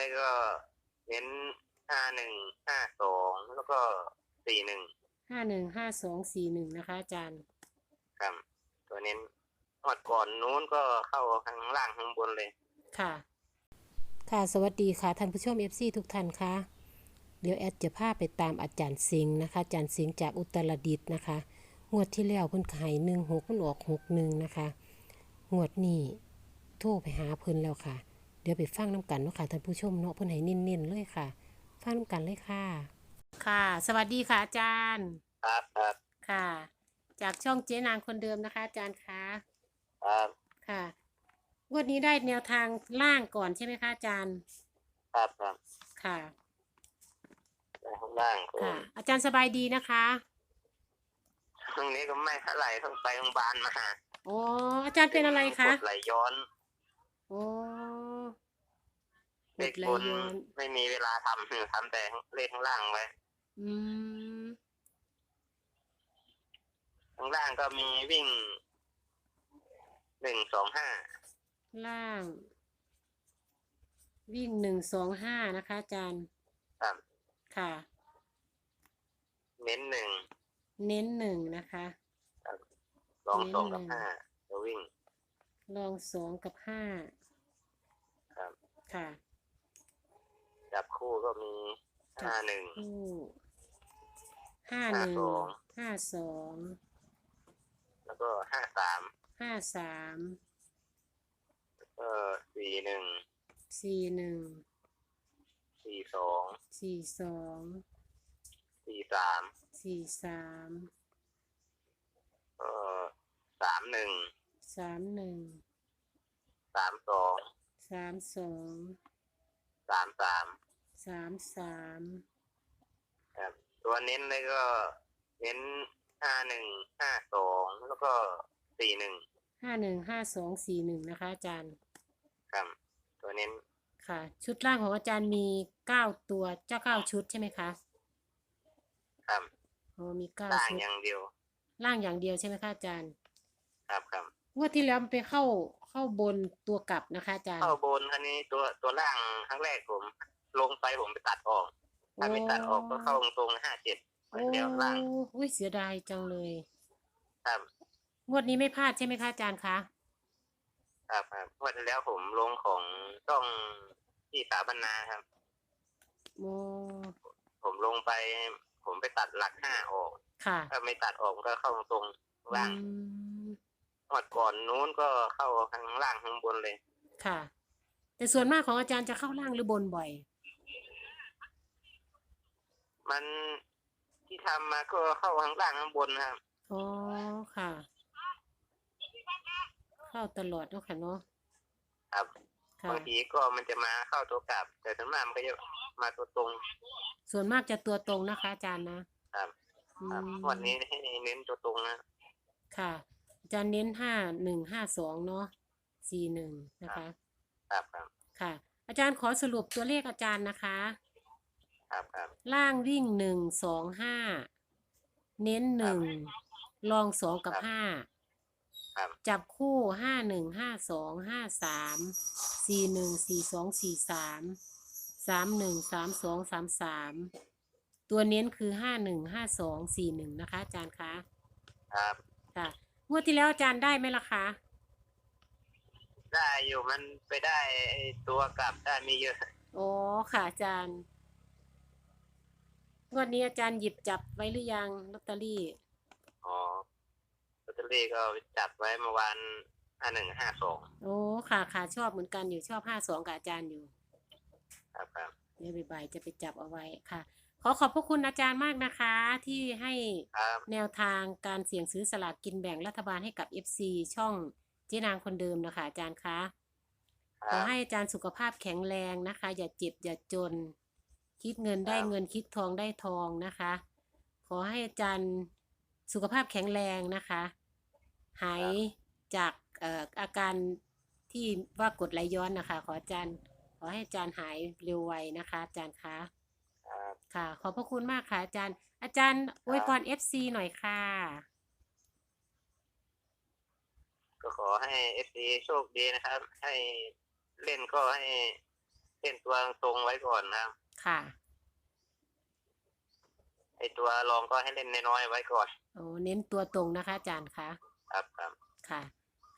เลยก็เน้นห้าหนึ่งห้าสองแล้วก็สี่หนึ่งห้าหนึ่งห้าสองสี่หนึ่งนะคะอาจารย์ ครับ ตัวเน้นหมดก่อนนู้นก็เข้าข้างล่างข้างบนเลย ค่ะ ค่ะสวัสดีค่ะท่านผู้ชม FC ทุกท่านค่ะ เดี๋ยวแอดจะพาไปตามอาจารย์สิงห์นะคะ อาจารย์สิงห์จากอุตรดิตถ์นะคะ งวดที่แล้วเพิ่นขายหนึ่งหกมันออกหกหนึ่งนะคะ งวดนี้โทรไปหาเพิ่นแล้วค่ะ เดี๋ยวไปฟังน้ำกันเนาะค่ะท่านผู้ชมเนาะเพิ่นให้เน้นๆเลยค่ะ ฟังน้ำกันเลยค่ะ ค่ะ สวัสดีค่ะอาจารย์ ครับครับค่ะ จากช่องเจ๊นางคนเดิมนะคะ อาจารย์คะครับค่ะงวดนี้ได้แนวทางล่างก่อนใช่ไหมคะอาจารย์ ครับครับค่ะไปข้างล่างก่อค่ะนอาจารย์สบายดีนะคะ ช่วงนี้ก็ไม่เท่าไหร่ต้องไปโรงพยาบาลมาอ๋ออาจารย์เป็นอะไรคะกดไหลย้อนอ๋อห เด็ดกไหลบนย้อนไม่มีเวลาทำทำแต่เลขข้างล่างไว้อืมข้างล่างก็มีวิ่งหนึ่งสองห้าล่าง วิ่งหนึ่งสองห้านะคะอาจารย์ครับค่ะ เน้นหนึ่งเน้นหนึ่งนะคะสองสองกับเน้นหนึ่งห้าจะวิ่ง ลองสองกับห้าครับค่ะจับ คู่ก็มีห้าหนึ่ง คู่ห้าหนึ่งห้าสองห้าสองแล้วก็ห้าสามห้าสามก็สี่หนึ่งสี่หนึ่งสี่สองสี่สองสี่สามสี่สามก็สามหนึ่งสามหนึ่งสามสองสามสองสามสาม สามสามครับตัวเน้นเลยก็เน้นห้าหนึ่งห้าสองแล้วก็สี่หนึ่งห้าหนึ่งห้าสองสี่หนึ่งนะคะ อาจารย์ ครับ ตัวเน้นค่ะ ชุดล่างของอาจารย์มีเก้าตัวเจ้าเก้าชุดใช่ไหมคะครับอ๋อมีเก้าต่างชุดอย่างเดียว ล่างอย่างเดียวใช่ไหมคะอาจารย์ครับครับงวดที่แล้วมันไปเข้าเข้าบนตัวกลับนะคะอาจารย์เข้าบนคันนี้ตัวตัวล่างครั้งแรกผม ลงไปผมไปตัดออก ถ้าไม่ตัดออกก็เข้าตรงห้าเจ็ดโอ้เดียวล่างอุ้ยเสียดายจังเลยครับ งวดนี้ไม่พลาดใช่ไหมคะอาจารย์คะครับครับวันที่แล้วผมลงของต้องที่สาบรรณาครับ โอ้ผมลงไป ผมไปตัดหลักห้าออก ค่ะถ้าไม่ตัดออกก็เข้าตรงล่างอืมหมดก่อนนู้นก็เข้าข้างล่างข้างบนเลย ค่ะ แต่ส่วนมากของอาจารย์จะเข้าล่างหรือบนบ่อย มันที่ทำมาก็เข้าข้างล่างข้างบนนะครับ อ๋อค่ะ เข้าตลอดเนาะค่ะเนาะครับ ค่ะ บางทีก็มันจะมาเข้าตัวกลับ แต่ส่วนมากมันก็จะมาตัวตรง ส่วนมากจะตัวตรงนะคะ อาจารย์นะครับ อืครับมวันนี้ให้เน้นตัวตรงนะ ค่ะ อาจารย์เน้นห้าหนึ่งห้าสองเนาะสี่หนึ่งนะคะครับครับ ค่ะ อาจารย์ขอสรุปตัวเลขอาจารย์นะคะ ครับครับล่างวิ่งหนึ่งสองห้าเน้นหนึ่งลองสองกับห้าครับจับคู่ห้าหนึ่งห้าสองห้าสามสี่หนึ่งสี่สองสี่สามสามหนึ่งสามสองสามสามตัวเน้นคือห้าหนึ่งห้าสองสี่หนึ่งนะคะ อาจารย์คะครับค่ะงวดที่แล้วอาจารย์ได้ไหมล่ะคะได้อยู่มันไปได้ไอ้ตัวกลับได้ไม่เยอะโอ้ค่ะอาจารย์ งวดนี้อาจารย์หยิบจับไว้หรือยังลอตเตอรี่อ๋อลอตเตอรี่ก็จัดไว้เมื่อวานห้าหนึ่งห้าสองโอ้ค่ะค่ะชอบเหมือนกันอยู่ชอบห้าสองกับอาจารย์อยู่ครับครับเดี๋ยวบ่ายๆจะไปจับเอาไว้ค่ะ ขอขอบพระคุณอาจารย์มากนะคะ ที่ให้ครับแนวทางการเสี่ยงซื้อสลากกินแบ่งรัฐบาลให้กับ FC ช่องเจ๊นางคนเดิมนะคะอาจารย์คะ คขอรับให้อาจารย์สุขภาพแข็งแรงนะคะ อย่าเจ็บอย่าจน คิดเงินได้ครับเงินคิดทองได้ทองนะคะ ขอให้อาจารย์สุขภาพแข็งแรงนะคะ หายจากเอ่ออาการที่ว่ากดไหลย้อนนะคะ ขออาจารย์ ขอให้อาจารย์หายเร็วไวนะคะ อาจารย์คะครับค่ะ ขอบพระคุณมากค่ะ อาจารย์ อาจารย์อวยพร FC หน่อยค่ะ ก็ขอให้เอฟซีโชคดีนะครับ ให้เล่นก็ให้เล่นตัวตรงไว้ก่อนนะครับ ค่ะไอตัวรองก็ให้เล่นน้อยๆไว้ก่อนโอ้เน้นตัวตรงนะคะอาจารย์คะครับครับค่ะ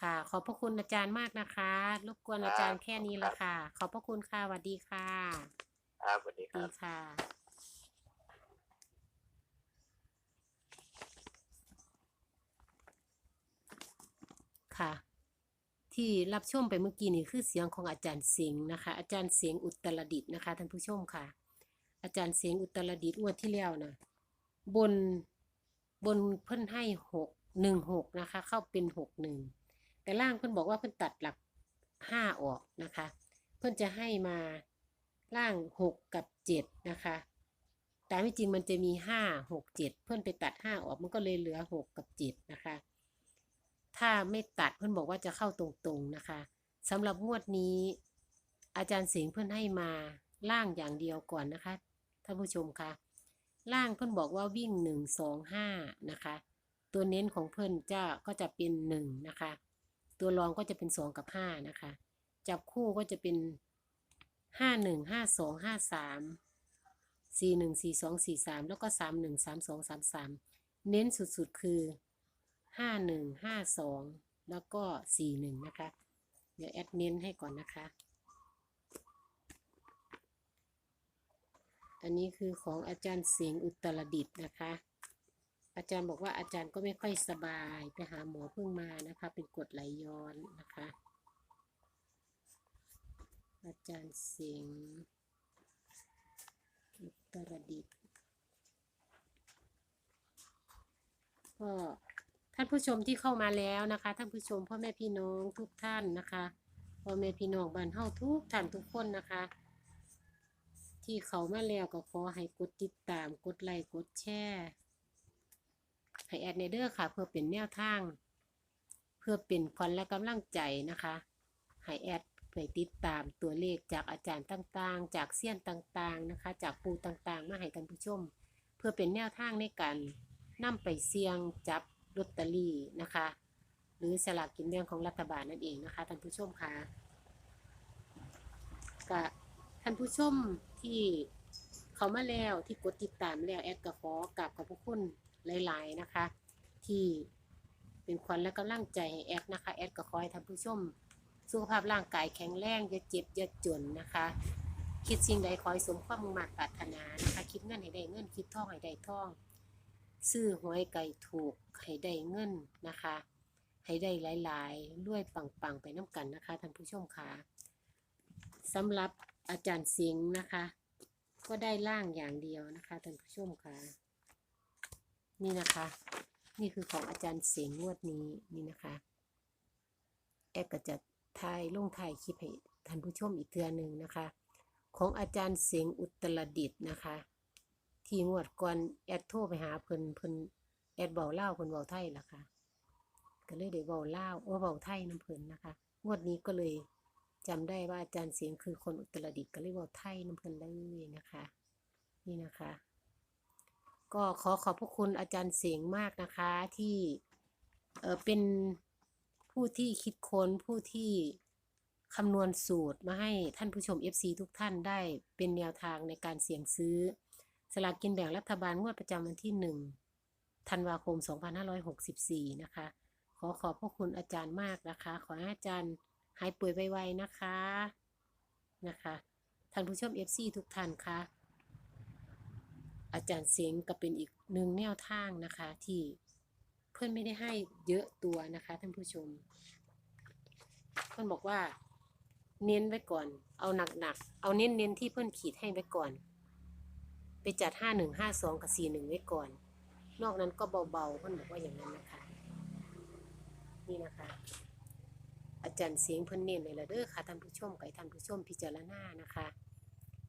ค่ะ ขอบพระคุณอาจารย์มากนะคะรบกวนครับอาจารย์แค่นี้ละครับค่ะ ขอบพระคุณค่ะสวัสดีค่ะครับสวัสดีสควัสรัดีบค่ะ ค่ะ ที่รับชมไปเมื่อกี้นี่คือเสียงของอาจารย์เสียงนะคะ อาจารย์เสียงอุตรดิตนะคะท่านผู้ชมค่ะ อาจารย์เสียงอุตรดิตงวดที่แล้วนะบนบนเพิ่นให้หกหนึ่งหกนะคะ เข้าเป็นหกหนึ่งแต่ล่างเพิ่นบอกว่าเพิ่นตัดหลักห้าออกนะคะ เพิ่นจะให้มาล่างหกกับเจ็ดนะคะแต่ไม่จริงมันจะมีห้าหกเจ็ดเพื่อนไปตัดห้าออกมันก็เลยเหลือหกกับเจ็ดนะคะ ถ้าไม่ตัดเพื่อนบอกว่าจะเข้าตรงๆนะคะสำหรับงวดนี้ อาจารย์สิงห์เพื่อนให้มาล่างอย่างเดียวก่อนนะคะท่านผู้ชมคะล่างเพื่อนบอกว่าวิ่งหนึ่งสองห้านะคะ ตัวเน้นของเพื่อนจะก็จะเป็นหนึ่งนะคะ ตัวรองก็จะเป็นสองกับห้านะคะ จับคู่ก็จะเป็นห้าหนึ่งห้าสองห้าสามสี่หนึ่งสี่สองสี่สามแล้วก็สามหนึ่งสามสองสามสามเน้นสุดๆคือ ห้าหนึ่งห้าสองแล้วก็สี่หนึ่งนะคะ เดี๋ยวแอดเน้นให้ก่อนนะคะ อันนี้คือของอาจารย์เสียงอุตรดิตถ์นะคะ อาจารย์บอกว่าอาจารย์ก็ไม่ค่อยสบายไปหาหมอเพิ่งมานะคะ เป็นกดไหลย้อนนะคะ อาจารย์เสียงอุตรดิตถ์ก็ ท่านผู้ชมที่เข้ามาแล้วนะคะ ท่านผู้ชมพ่อแม่พี่น้องทุกท่านนะคะพ่อแม่พี่น้องบ้านเฮาทุกท่านทุกคนนะคะ ที่เขามาแล้วก็ขอให้กดติดตามกดไลค์กดแชร์ให้แอดในเด้อค่ะ เพื่อเป็นแนวทาง เพื่อเป็นขวัญและกำลังใจนะคะให้แอดไปติดตามตัวเลขจากอาจารย์ต่างๆ จากเซียนต่างๆนะคะ จากปูต่างๆ มาให้ท่านผู้ชม เพื่อเป็นแนวทางในการนำไปเสี่ยงจับ ลอตเตอรี่นะคะ หรือสลากกินแบ่งของรัฐบาลนั่นเองนะคะท่านผู้ชมคะก็ท่านผู้ชมที่เขามาแล้วที่กดติดตามแล้วแอดก็ขอกราบขอบพระคุณหลาย ๆ นะคะ ที่เป็นขวัญและกำลังใจให้แอดนะคะแอดก็ขอให้ท่านผู้ชมสุขภาพร่างกายแข็งแรงอย่าเจ็บอย่าจนนะคะ คิดสิ่งใดขอให้สมความมุ่งมั่นปรารถนานะคะ คิดเงินให้ได้เงินคิดทองให้ได้ทอง ซื้อหวยไก่ถูกให้ได้เงินนะคะ ให้ได้หลายๆรวยปังๆไปน้ำกันนะคะท่านผู้ชมค่ะสำหรับอาจารย์เสียงนะคะ ก็ได้ล่างอย่างเดียวนะคะท่านผู้ชมค่ะ นี่นะคะ นี่คือของอาจารย์เสียงงวดนี้นี่นะคะแอดก็จะถ่ายลงถ่ายคลิปให้ท่านผู้ชมอีกเทือหนึ่งนะคะ ของอาจารย์เสียงอุตรดิตถ์นะคะ ที่งวดก่อนแอดโทรไปหาเพิ่นเพิ่นแอดเบาเล่าเพิ่นเบาไทยล่ะค่ะ ก็เลยได้เบาเล่าวโอ้เบาไทยน้ำเพิ่นนะคะ งวดนี้ก็เลยจำได้ว่าอาจารย์เสียงคือคนอุตรดิตถ์ก็เลยเบาไทยน้ำเพิ่นเลยนะคะ นี่นะคะ ก็ขอขอบพระคุณอาจารย์เสียงมากนะคะที่เออเป็นผู้ที่คิดค้นผู้ที่คำนวณสูตรมาให้ท่านผู้ชม FC ทุกท่านได้เป็นแนวทางในการเสี่ยงซื้อ สลากกินแบ่งรัฐบาลงวดประจำวันที่ 1 ธันวาคม 2564 นะคะ ขอขอบพระคุณอาจารย์มากนะคะ ขอให้อาจารย์หายป่วยไวๆนะคะ นะคะท่านผู้ชม FC ทุกท่านคะอาจารย์เสียงก็เป็นอีกหนึ่งแนวทางนะคะ ที่เพื่อนไม่ได้ให้เยอะตัวนะคะท่านผู้ชม เพื่อนบอกว่าเน้นไว้ก่อน เอาหนักๆ เอาเน้นๆที่เพื่อนขีดให้ไว้ก่อน ไปจัดห้าหนึ่งห้าสองกับสีหนึ่งไว้ก่อน นอกนั้นก็เบาๆเพื่อนบอกว่าอย่างนั้นนะคะ นี่นะคะ อาจารย์เสียงเพื่อนเน้นเลยละเด้อค่ะท่านผู้ชมกับท่านผู้ชมพิจารณานะคะ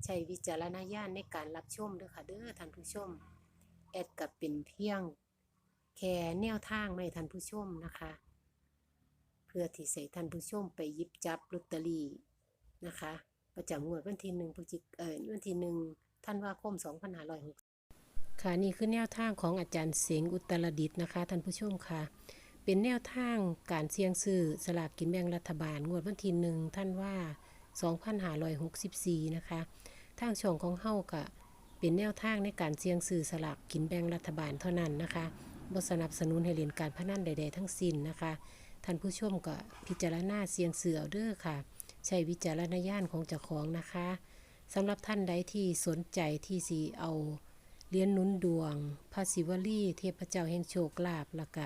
ใช้วิจารณญาณในการรับชมด้วยค่ะเด้อท่านผู้ชม แอดกับเป็นเพียง แค่แนวทางไม่ท่านผู้ชมนะคะ เพื่อที่ใส่ท่านผู้ชมไปยิบจับลอตเตอรี่นะคะ ประจำงวดวันที่หนึ่งพฤศจิกเอ่อวันที่หนึ่ง ธันวาคม 2506ค่ะนี่คือแนวทางของอาจารย์เสียงอุตรดิตถ์นะคะท่านผู้ชมค่ะ เป็นแนวทางการเสี่ยงซื้อสลากกินแบ่งรัฐบาล งวดวันที่หนึ่งท่านว่า 2564 นะคะ ทางช่องของเฮาก็เป็นแนวทางในการเสี่ยงซื้อสลากกินแบ่งรัฐบาลเท่านั้นนะคะบ่สนับสนุนให้เล่นการพนันใด ๆ ทั้งสิ้นนะคะ ท่านผู้ชมก็พิจารณาเสี่ยงซื้อเอเด้อค่ะ ใช้วิจารณญาณของเจ้าของนะคะ สำหรับท่านใดที่สนใจที่สิเอาเหรียญหนุนดวงพระศิวลีเทพเจ้าแห่งโชคลาภแล้วก็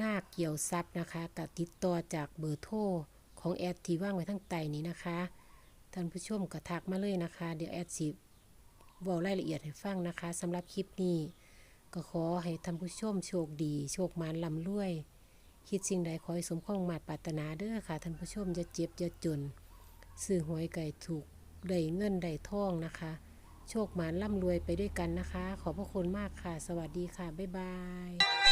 นาคเกี่ยวทรัพย์นะคะก็ติดต่อจากเบอร์โทรของแอดที่ว่างไว้ทั้งใต้นี้นะคะ ท่านผู้ชมก็ทักมาเลยนะคะ เดี๋ยวแอดสิบอกรายละเอียดให้ฟังนะคะสำหรับคลิปนี้ก็ขอให้ท่านผู้ชมโชคดี โชคมานลำรวย คิดสิ่งใดขอให้สมความมาตรปรารถนาเด้อค่ะท่านผู้ชมอย่าเจ็บอย่าจน ซื้อหวยไก่ถูก ได้เงินได้ทองนะคะ โชคหมานร่ำรวยไปด้วยกันนะคะ ขอบพระคุณมากค่ะ สวัสดีค่ะ บ๊ายบาย